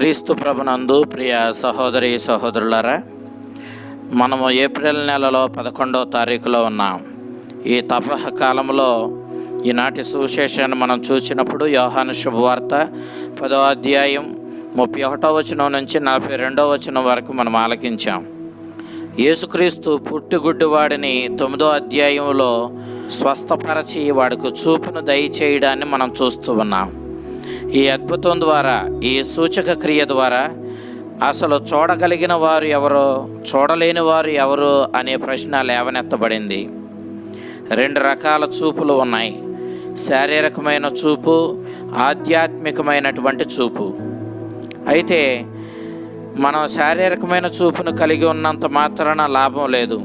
క్రీస్తు ప్రభునందు ప్రియ సహోదరి సహోదరులారా మనము ఏప్రిల్ నెలలో పదకొండవ తారీఖులో ఉన్నాం. ఈ తపహ కాలంలో ఈనాటి సువిశేషాన్ని మనం చూసినప్పుడు యోహాను శుభవార్త పదో అధ్యాయం ముప్పై ఒకటో వచనం నుంచి నలభై రెండో వచనం వరకు మనం ఆలకించాం. యేసుక్రీస్తు పుట్టిగుడ్డివాడిని తొమ్మిదో అధ్యాయంలో స్వస్థపరచి వాడికి చూపును దయచేయడాన్ని మనం చూస్తూ ఉన్నాం. ఈ అద్భుతం ద్వారా ఈ సూచక క్రియ ద్వారా అసలు చూడగలిగిన వారు ఎవరో చూడలేని వారు ఎవరు అనే ప్రశ్న లేవనెత్తబడింది. రెండు రకాల చూపులు ఉన్నాయి. శారీరకమైన చూపు ఆధ్యాత్మికమైనటువంటి చూపు. అయితే మనం శారీరకమైన చూపును కలిగి ఉన్నంత మాత్రాన లాభం లేదు.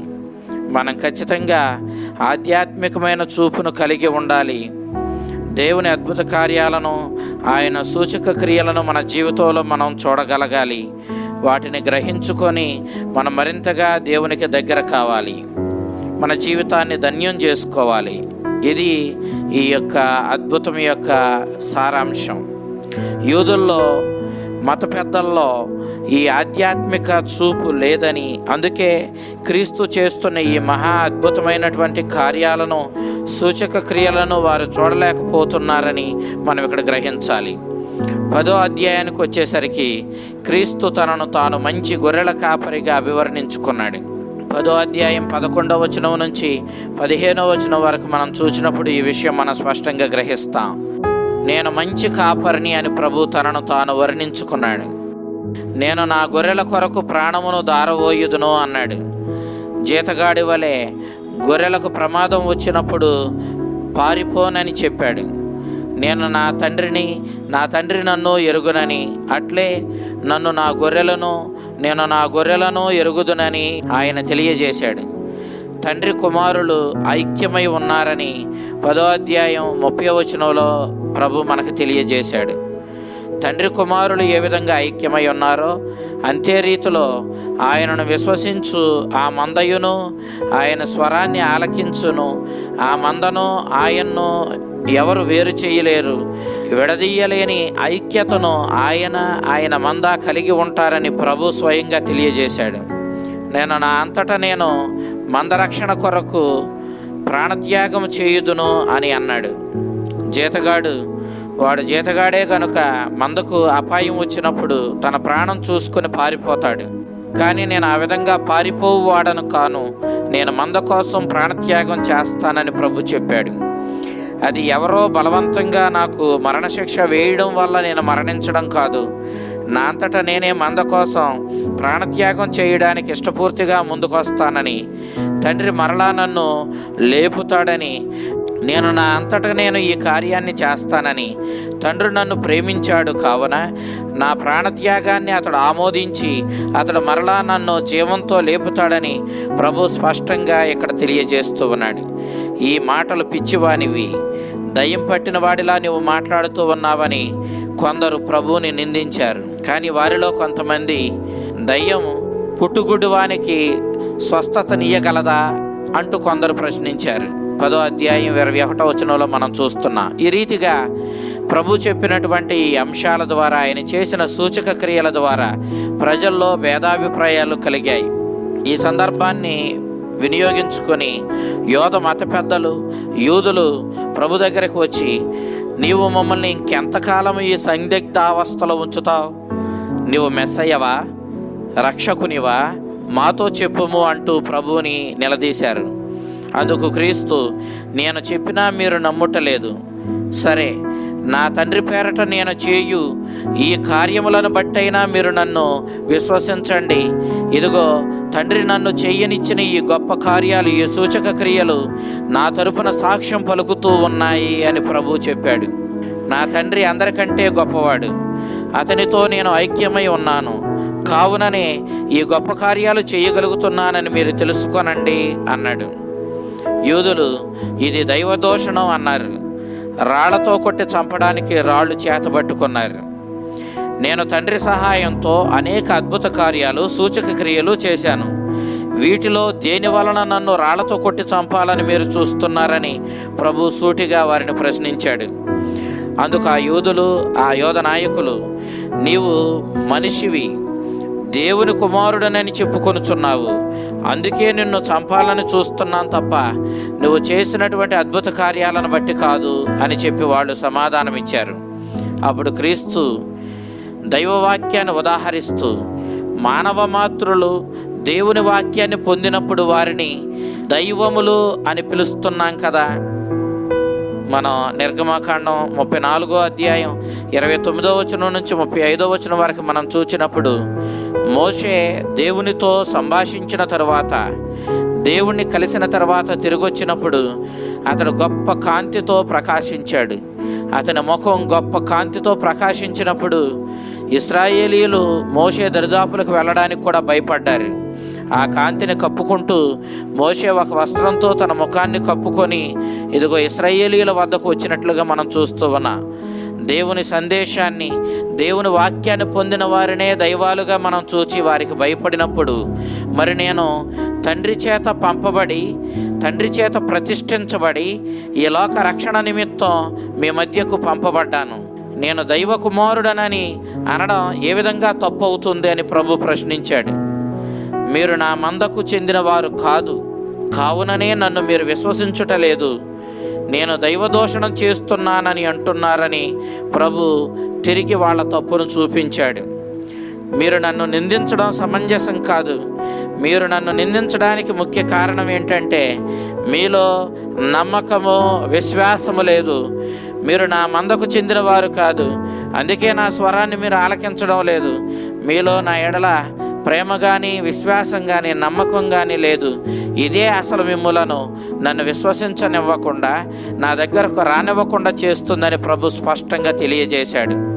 మనం ఖచ్చితంగా ఆధ్యాత్మికమైన చూపును కలిగి ఉండాలి. దేవుని అద్భుత కార్యాలను ఆయన సూచక క్రియలను మన జీవితంలో మనం చూడగలగాలి. వాటిని గ్రహించుకొని మనం మరింతగా దేవునికి దగ్గర కావాలి. మన జీవితాన్ని ధన్యం చేసుకోవాలి. ఇది ఈ యొక్క అద్భుతం యొక్క సారాంశం. యూదుల్లో మత పెద్దల్లో ఈ ఆధ్యాత్మిక చూపు లేదని. అందుకే క్రీస్తు చేస్తున్న ఈ మహా అద్భుతమైనటువంటి కార్యాలను సూచక క్రియలను వారు చూడలేకపోతున్నారని మనం ఇక్కడ గ్రహించాలి. పదో అధ్యాయానికి వచ్చేసరికి క్రీస్తు తనను తాను మంచి గొర్రెల కాపరిగా అభివర్ణించుకున్నాడు పదో అధ్యాయం పదకొండవ వచనం నుంచి పదిహేనవ వచనం వరకు మనం చూసినప్పుడు ఈ విషయం మనం స్పష్టంగా గ్రహిస్తాం. నేను మంచి కాపరిని అని ప్రభు తనను తాను వర్ణించుకున్నాడు. నేను నా గొర్రెల కొరకు ప్రాణమును దారవోయుదును అన్నాడు. జీతగాడి వలె గొర్రెలకు ప్రమాదం వచ్చినప్పుడు పారిపోనని చెప్పాడు. నేను నా తండ్రిని నా తండ్రి నన్ను ఎరుగునని అట్లే నన్ను నా గొర్రెలను నేను నా గొర్రెలను ఎరుగుదునని ఆయన తెలియజేశాడు. తండ్రి కుమారులు ఐక్యమై ఉన్నారని పదో అధ్యాయం ముప్పై వచనంలో ప్రభు మనకు తెలియజేశాడు. తండ్రి కుమారులు ఏ విధంగా ఐక్యమై ఉన్నారో అంతే రీతిలో ఆయనను విశ్వసించు ఆ మందయును ఆయన స్వరాన్ని ఆలకించును. ఆ మందను ఆయన్ను ఎవరు వేరు చేయలేరు. విడదీయలేని ఐక్యతను ఆయన ఆయన మంద కలిగి ఉంటారని ప్రభు స్వయంగా తెలియజేశాడు. నేను నా అంతటా నేను మందరక్షణ కొరకు ప్రాణత్యాగం చేయుదును అని అన్నాడు. జీతగాడు వాడు జీతగాడే కనుక మందకు అపాయం వచ్చినప్పుడు తన ప్రాణం చూసుకొని పారిపోతాడు. కానీ నేను ఆ విధంగా పారిపోవు వాడను కాను నేను మంద కోసం ప్రాణత్యాగం చేస్తానని ప్రభు చెప్పాడు. అది ఎవరో బలవంతంగా నాకు మరణశిక్ష వేయడం వల్ల నేను మరణించడం కాదు. నా అంతటా నేనే మంద కోసం ప్రాణత్యాగం చేయడానికి ఇష్టపూర్తిగా ముందుకొస్తానని. తండ్రి మరలా నన్ను లేపుతాడని. నేను నా అంతటా నేను ఈ కార్యాన్ని చేస్తానని. తండ్రి నన్ను ప్రేమించాడు కావున నా ప్రాణత్యాగాన్ని అతడు ఆమోదించి అతడు మరలా నన్ను జీవంతో లేపుతాడని ప్రభు స్పష్టంగా ఇక్కడ తెలియజేస్తూ ఉన్నాడు. ఈ మాటలు పిచ్చివానివి. దయ్యం పట్టిన వాడిలా నువ్వు మాట్లాడుతూ ఉన్నావని కొందరు ప్రభువుని నిందించారు. కానీ వారిలో కొంతమంది దయ్యం పుట్టుగుడ్డువానికి వానికి స్వస్థతనియగలదా అంటూ కొందరు ప్రశ్నించారు. పదో అధ్యాయం ఇరవై ఒకటో వచనంలో మనం చూస్తున్నాం ఈ రీతిగా ప్రభు చెప్పినటువంటి ఈ అంశాల ద్వారా ఆయన చేసిన సూచక క్రియల ద్వారా ప్రజల్లో భేదాభిప్రాయాలు కలిగాయి. ఈ సందర్భాన్ని వినియోగించుకొని యోధ మత పెద్దలు యూదులు ప్రభు దగ్గరకు వచ్చి నీవు మమ్మల్ని ఇంకెంతకాలం ఈ సందిగ్ధావస్థలో ఉంచుతావు? నీవు మెస్సయ్యవా? రక్షకునివా? మాతో చెప్పుము అంటూ ప్రభువుని నిలదీశారు. అందుకు క్రీస్తు నేను చెప్పినా మీరు నమ్ముటలేదు. సరే నా తండ్రి పేరట నేను చేయు ఈ కార్యములను బట్టైనా మీరు నన్ను విశ్వసించండి. ఇదిగో తండ్రి నన్ను చెయ్యనిచ్చిన ఈ గొప్ప కార్యాలు ఈ సూచక క్రియలు నా తరపున సాక్ష్యం పలుకుతూ ఉన్నాయి అని ప్రభు చెప్పాడు. నా తండ్రి అందరికంటే గొప్పవాడు. అతనితో నేను ఐక్యమై ఉన్నాను. కావుననే ఈ గొప్ప కార్యాలు చేయగలుగుతున్నానని మీరు తెలుసుకోనండి అన్నాడు. యూదులు ఇది దైవదోషణం అన్నారు. రాళ్ళతో కొట్టి చంపడానికి రాళ్ళు చేతబట్టుకున్నారు. నేను తండ్రి సహాయంతో అనేక అద్భుత కార్యాలు సూచక క్రియలు చేశాను. వీటిలో దేని వలన నన్ను రాళ్ళతో కొట్టి చంపాలని మీరు చూస్తున్నారని ప్రభు సూటిగా వారిని ప్రశ్నించాడు. అందుకు ఆ యూదులు ఆ యోధ నాయకులు నీవు మనిషివి దేవుని కుమారుడనని చెప్పుకొనుచున్నావు. అందుకే నిన్ను చంపాలని చూస్తున్నాను తప్ప నువ్వు చేసినటువంటి అద్భుత కార్యాలను బట్టి కాదు అని చెప్పి వాళ్ళు సమాధానం ఇచ్చారు అప్పుడు క్రీస్తు దైవవాక్యాన్ని ఉదాహరిస్తూ మానవ మాతృలు దేవుని వాక్యాన్ని పొందినప్పుడు వారిని దైవములు అని పిలుస్తున్నాం కదా. మనం నిర్గమకాండం ముప్పై నాలుగో అధ్యాయం ఇరవై తొమ్మిదో వచనం నుంచి ముప్పై ఐదో వచనం వరకు మనం చూచినప్పుడు మోషే దేవునితో సంభాషించిన తరువాత దేవుణ్ణి కలిసిన తర్వాత తిరిగొచ్చినప్పుడు అతడు గొప్ప కాంతితో ప్రకాశించాడు. అతని ముఖం గొప్ప కాంతితో ప్రకాశించినప్పుడు ఇస్రాయేలీలు మోషే దరిదాపులకు వెళ్ళడానికి కూడా భయపడ్డారు. ఆ కాంతిని కప్పుకుంటూ మోషే ఒక వస్త్రంతో తన ముఖాన్ని కప్పుకొని ఇదిగో ఇస్రాయేలీల వద్దకు వచ్చినట్లుగా మనం చూస్తూ ఉన్నాం. దేవుని సందేశాన్ని దేవుని వాక్యాన్ని పొందిన వారినే దైవాలుగా మనం చూచి వారికి భయపడినప్పుడు మరి నేను తండ్రి చేత పంపబడి తండ్రి చేత ప్రతిష్ఠించబడి ఈ లోక రక్షణ నిమిత్తం మీ మధ్యకు పంపబడ్డాను. నేను దైవ కుమారుడనని అనడం ఏ విధంగా తప్పు అవుతుంది అని ప్రభు ప్రశ్నించాడు. మీరు నా మందకు చెందినవారు కాదు కావుననే నన్ను మీరు విశ్వసించుటలేదు నేను దైవదోషణం చేస్తున్నానని అంటున్నారని ప్రభు తిరిగి వాళ్ళ తప్పును చూపించాడు. మీరు నన్ను నిందించడం సమంజసం కాదు మీరు నన్ను నిందించడానికి ముఖ్య కారణం ఏంటంటే మీలో నమ్మకము విశ్వాసము లేదు. మీరు నా మందకు చెందినవారు కాదు. అందుకే నా స్వరాన్ని మీరు ఆలకించడం లేదు. మీలో నా ఎడల ప్రేమ కానీ విశ్వాసం కానీ నమ్మకం కానీ లేదు. ఇదే అసలు మిమ్ములను నన్ను విశ్వసించనివ్వకుండా నా దగ్గరకు రానివ్వకుండా చేస్తుందని ప్రభు స్పష్టంగా తెలియజేశాడు.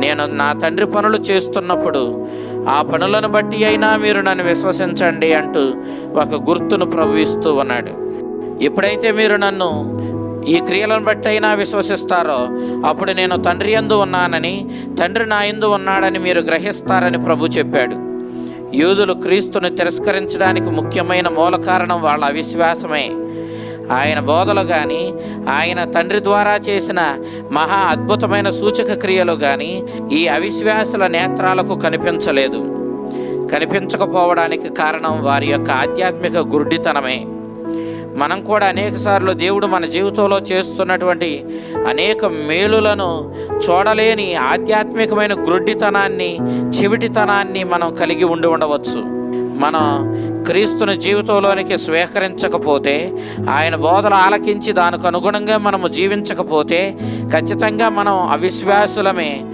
నేను నా తండ్రి పనులు చేస్తున్నప్పుడు ఆ పనులను బట్టి అయినా మీరు నన్ను విశ్వసించండి అంటూ ఒక గుర్తును ప్రభు ఉన్నాడు. ఎప్పుడైతే మీరు నన్ను ఈ క్రియలను బట్టి అయినా విశ్వసిస్తారో అప్పుడు నేను తండ్రి ఎందు ఉన్నానని తండ్రి నా ఎందు ఉన్నాడని మీరు గ్రహిస్తారని ప్రభు చెప్పాడు. యూదులు క్రీస్తును తిరస్కరించడానికి ముఖ్యమైన మూల కారణం వాళ్ళ అవిశ్వాసమే. ఆయన బోధలు కానీ ఆయన తండ్రి ద్వారా చేసిన మహా అద్భుతమైన సూచక క్రియలు కానీ ఈ అవిశ్వాసుల నేత్రాలకు కనిపించలేదు. కనిపించకపోవడానికి కారణం వారి యొక్క ఆధ్యాత్మిక గురుడితనమే. మనం కూడా అనేకసార్లు దేవుడు మన జీవితంలో చేస్తున్నటువంటి అనేక మేలులను చూడలేని ఆధ్యాత్మికమైన గ్రుడ్డితనాన్ని చెవిటితనాన్ని మనం కలిగి ఉండి ఉండవచ్చు. మనం క్రీస్తుని జీవితంలోనికి స్వీకరించకపోతే ఆయన బోధలు ఆలకించి దానికి అనుగుణంగా మనము జీవించకపోతే ఖచ్చితంగా మనం అవిశ్వాసులమే.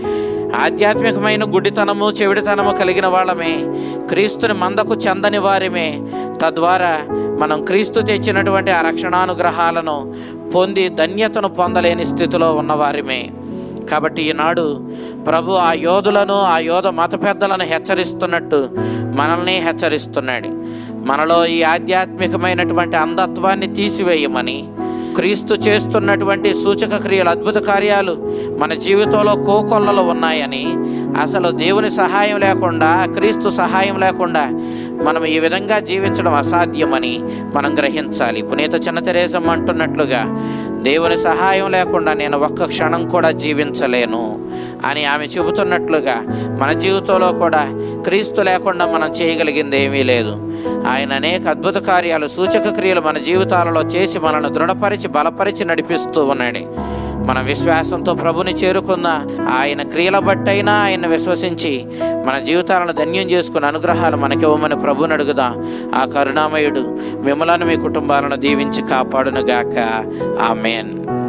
ఆధ్యాత్మికమైన గుడ్డితనము చెవిడితనము కలిగిన వాళ్ళమే. క్రీస్తుని మందకు చెందని వారిమే. తద్వారా మనం క్రీస్తు తెచ్చినటువంటి ఆ రక్షణానుగ్రహాలను పొంది ధన్యతను పొందలేని స్థితిలో ఉన్నవారిమే కాబట్టి ఈనాడు ప్రభు ఆ యోధులను ఆ యోధ మత పెద్దలను హెచ్చరిస్తున్నట్టు మనల్ని హెచ్చరిస్తున్నాడు. మనలో ఈ ఆధ్యాత్మికమైనటువంటి అంధత్వాన్ని తీసివేయమని క్రీస్తు చేస్తున్నటువంటి సూచక క్రియలు అద్భుత కార్యాలు మన జీవితంలో కోకొల్లలు ఉన్నాయని అసలు దేవుని సహాయం లేకుండా క్రీస్తు సహాయం లేకుండా మనం ఈ విధంగా జీవించడం అసాధ్యమని మనం గ్రహించాలి. పునీత చిన్న తెరేసం అంటున్నట్లుగా దేవుని సహాయం లేకుండా నేను ఒక్క క్షణం కూడా జీవించలేను అని ఆమె చెబుతున్నట్లుగా మన జీవితంలో కూడా క్రీస్తు లేకుండా మనం చేయగలిగింది ఏమీ లేదు. ఆయన అనేక అద్భుత కార్యాలు సూచక క్రియలు మన జీవితాలలో చేసి మనల్ని దృఢపరిచి బలపరిచి నడిపిస్తూ ఉన్నాడు. మన విశ్వాసంతో ప్రభుని చేరుకున్న ఆయన క్రియల బట్టైనా ఆయన విశ్వసించి మన జీవితాలను ధన్యం చేసుకున్న అనుగ్రహాలు మనకివ్వమని ప్రభుని అడుగుదాం. ఆ కరుణామయుడు మిమ్మలను మీ కుటుంబాలను దీవించి కాపాడునుగాక. ఆమెన్.